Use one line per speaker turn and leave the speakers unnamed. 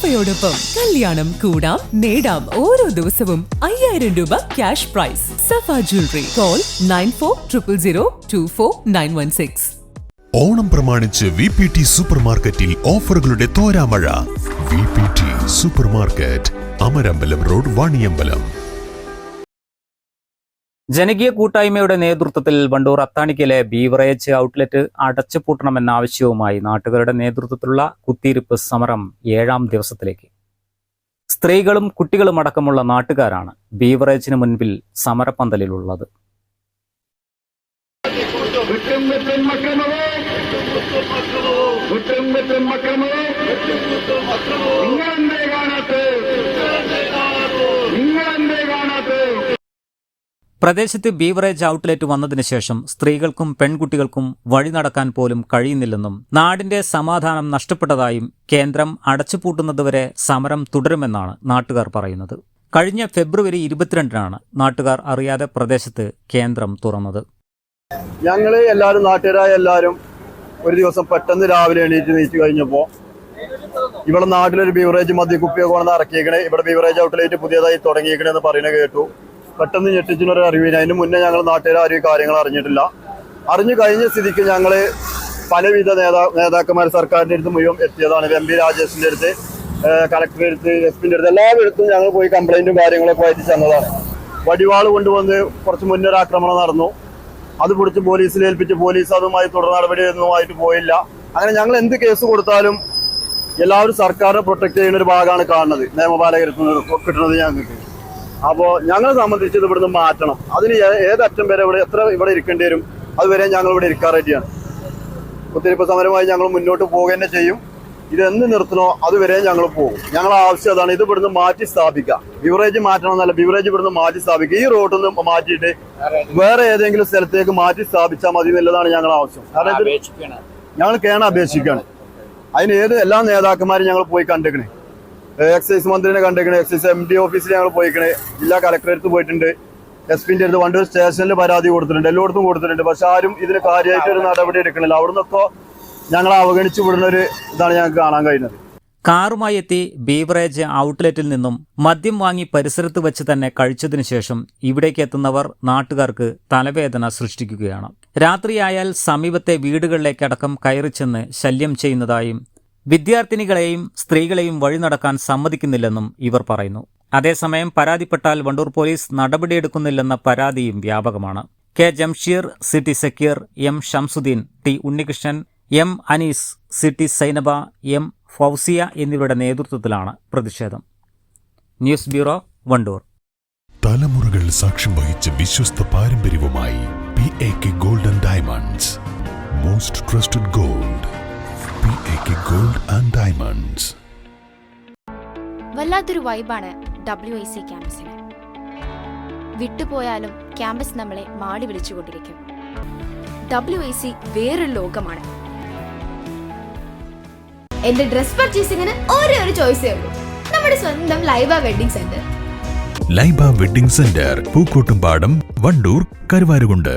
സഫയോടൊപ്പം കല്യാണം കൂടാം നേടാം ഓരോ ദിവസവും അയ്യായിരം രൂപ cash prize Safa jewellery call nine four triple zero two four nine one six
Onam പ്രമാണിച്ച് വി പി ടി സൂപ്പർ മാർക്കറ്റിൽ ഓഫറുകളുടെ തോരാമഴ. V P T super market Amarambalam road Vaniyambalam.
ജനകീയ കൂട്ടായ്മയുടെ നേതൃത്വത്തിൽ വണ്ടൂർ അത്താണിക്കലെ ബീവറേജ് ഔട്ട്ലെറ്റ് അടച്ചുപൂട്ടണമെന്ന ആവശ്യവുമായി നാട്ടുകാരുടെ നേതൃത്വത്തിലുള്ള കുത്തിയിരിപ്പ് സമരം ഏഴാം ദിവസത്തിലേക്ക്. സ്ത്രീകളും കുട്ടികളും അടക്കമുള്ള നാട്ടുകാരാണ് ബീവറേജിന് മുൻപിൽ സമരപ്പന്തലിലുള്ളത്
കാണാത്ത് നിങ്ങളെന്തേ കാണാത്ത്
പ്രദേശത്ത് ബീവറേജ് ഔട്ട്ലെറ്റ് വന്നതിന് ശേഷം സ്ത്രീകൾക്കും പെൺകുട്ടികൾക്കും വഴി നടക്കാൻ പോലും കഴിയുന്നില്ലെന്നും നാടിന്റെ സമാധാനം നഷ്ടപ്പെട്ടതായും കേന്ദ്രം അടച്ചുപൂട്ടുന്നതുവരെ സമരം തുടരുമെന്നാണ് നാട്ടുകാർ പറയുന്നത്. കഴിഞ്ഞ ഫെബ്രുവരി ഇരുപത്തിരണ്ടിനാണ് നാട്ടുകാർ അറിയാതെ പ്രദേശത്ത് കേന്ദ്രം തുറന്നത്.
ഞങ്ങൾ എല്ലാവരും നാട്ടുകാരായ എല്ലാവരും ഒരു ദിവസം പെട്ടെന്ന് രാവിലെ എണീറ്റ് നീച്ചു കഴിഞ്ഞപ്പോൾ ഇവിടെ നാട്ടിലൊരു ബീവറേജ് മദ്യക്കുപ്പിയൊക്കെ കൊണ്ടുവന്ന് ഇറക്കിയേക്കണേ. ഇവിടെ ബീവറേജ് ഔട്ട്ലെറ്റ് പുതിയതായി തുടങ്ങിയേക്കണെന്ന് പറയുന്നത് കേട്ടു. പെട്ടെന്ന് ഞെട്ടിച്ചിനൊരു അറിവിന് അതിന് മുന്നേ ഞങ്ങൾ നാട്ടുകാരും ഈ കാര്യങ്ങൾ അറിഞ്ഞിട്ടില്ല. അറിഞ്ഞു കഴിഞ്ഞ സ്ഥിതിക്ക് ഞങ്ങൾ പലവിധ നേതാ നേതാക്കന്മാർ സർക്കാരിന്റെ അടുത്ത് മുഴുവൻ എത്തിയതാണ്. എം പി രാജേഷിന്റെ അടുത്ത് കളക്ടറുടെ അടുത്ത് എസ് പിന്റെ അടുത്ത് എല്ലാവരുടെ ഞങ്ങൾ പോയി കംപ്ലൈന്റും കാര്യങ്ങളൊക്കെ ആയിട്ട് ചെന്നതാണ്. വടിവാൾ കൊണ്ടുവന്ന് കുറച്ച് മുന്നൊരു ആക്രമണം നടന്നു. അത് പിടിച്ച് പോലീസിൽ ഏൽപ്പിച്ച് പോലീസ് അതുമായി തുടർ നടപടിയൊന്നുമായിട്ട് പോയില്ല. അങ്ങനെ ഞങ്ങൾ എന്ത് കേസ് കൊടുത്താലും എല്ലാവരും സർക്കാരിനെ പ്രൊട്ടക്ട് ചെയ്യുന്ന ഒരു ഭാഗമാണ് കാണുന്നത്. നിയമപാലകരുത്തുന്നത് കിട്ടുന്നത് ഞങ്ങൾക്ക്. അപ്പോൾ ഞങ്ങളെ സംബന്ധിച്ച് ഇത് ഇവിടുന്ന് മാറ്റണം. അതിന് ഏതറ്റം വരെ ഇവിടെ എത്ര ഇവിടെ ഇരിക്കേണ്ടി വരും? അതുവരെ ഞങ്ങൾ ഇവിടെ ഇരിക്കാൻ റെഡിയാണ് കുത്തിരിപ്പ് സമരമായി ഞങ്ങൾ മുന്നോട്ട് പോകുക തന്നെ ചെയ്യും. ഇത് എന്ന് നിർത്തണോ അതുവരെ ഞങ്ങൾ പോകും. ഞങ്ങൾ ആവശ്യം അതാണ് ഇത് ഇവിടുന്ന് മാറ്റി സ്ഥാപിക്കുക. ബിവറേജ് മാറ്റണം എന്നല്ല ബിവറേജ് ഇവിടുന്ന് മാറ്റി സ്ഥാപിക്കുക. ഈ റോഡിൽ നിന്ന് മാറ്റിയിട്ട് വേറെ ഏതെങ്കിലും സ്ഥലത്തേക്ക് മാറ്റി സ്ഥാപിച്ചാൽ മതി എന്നുള്ളതാണ് ഞങ്ങൾ ആവശ്യം. കാരണം ഞങ്ങൾ കേണ അപേക്ഷിക്കുകയാണ്. അതിന് ഏത് എല്ലാ നേതാക്കന്മാരും ഞങ്ങൾ പോയി കണ്ടിക്കണേ എക്സൈസ് മന്ത്രിനെ കണ്ടേക്കണ്. എക്സൈസ് എം ഡി ഓഫീസിൽ ഞങ്ങൾ പോയിക്കണേ. ജില്ലാ കളക്ടറേറ്റ് പോയിട്ടുണ്ട്. എസ് പിന്റെ അടുത്ത് വണ്ടൂർ സ്റ്റേഷനിൽ പരാതി കൊടുത്തിട്ടുണ്ട്. എല്ലായിടത്തും കൊടുത്തിട്ടുണ്ട്. പക്ഷെ ആരും ഇതിന് കാര്യമായിട്ട് ഒരു നടപടി എടുക്കണില്ല. അവിടുന്നൊക്കെ ഞങ്ങൾ അവഗണിച്ചു വിടുന്ന ഒരു ഇതാണ് ഞങ്ങൾക്ക് കാണാൻ കഴിയുന്നത്
കാറുമായി എത്തി ബീവറേജ് ഔട്ട്ലെറ്റിൽ നിന്നും മദ്യം വാങ്ങി പരിസരത്ത് വെച്ച് തന്നെ കഴിച്ചതിനു ശേഷം ഇവിടേക്ക് എത്തുന്നവർ നാട്ടുകാർക്ക് തലവേദന സൃഷ്ടിക്കുകയാണ്. രാത്രിയായാൽ സമീപത്തെ വീടുകളിലേക്കടക്കം കയറിച്ചെന്ന് ശല്യം ചെയ്യുന്നതായും വിദ്യാർത്ഥിനികളെയും സ്ത്രീകളെയും വഴി നടക്കാൻ സമ്മതിക്കുന്നില്ലെന്നും ഇവർ പറയുന്നു. അതേസമയം പരാതിപ്പെട്ടാൽ വണ്ടൂർ പോലീസ് നടപടിയെടുക്കുന്നില്ലെന്ന പരാതിയും വ്യാപകമാണ്. K Jamsheer CT Zakir M Shamsuddin T Unnikrishnan M Anees CT Zainaba M Fousiya എന്നിവരുടെ നേതൃത്വത്തിലാണ് പ്രതിഷേധം. News bureau Wandoor.
തലമുറകൾ സാക്ഷ്യം വഹിച്ച വിശ്വസ്ത പാരമ്പര്യവുമായി P A K golden diamonds. Most trusted gold. P A K gold and diamonds
വല്ലാത്തൊരു വൈബാണ് ഡബ്ല്യു ഐ സി ക്യാമ്പസിന് വിട്ടുപോയാലും ക്യാമ്പസ് നമ്മളെ മാടി വിളിച്ചുകൊണ്ടിരിക്കും. ഡബ്ല്യു ഐ സി വേറൊരു ലോകമാണ്.
എന്റെ ഡ്രസ് പർച്ചേസിംഗിന് ഒരേ ഒരു ചോയ്സേ ഉള്ളൂ. നമ്മുടെ സ്വന്തം Laiba wedding centre
Laiba wedding centre Pookkottumpadam Wandoor Karuvarakundu.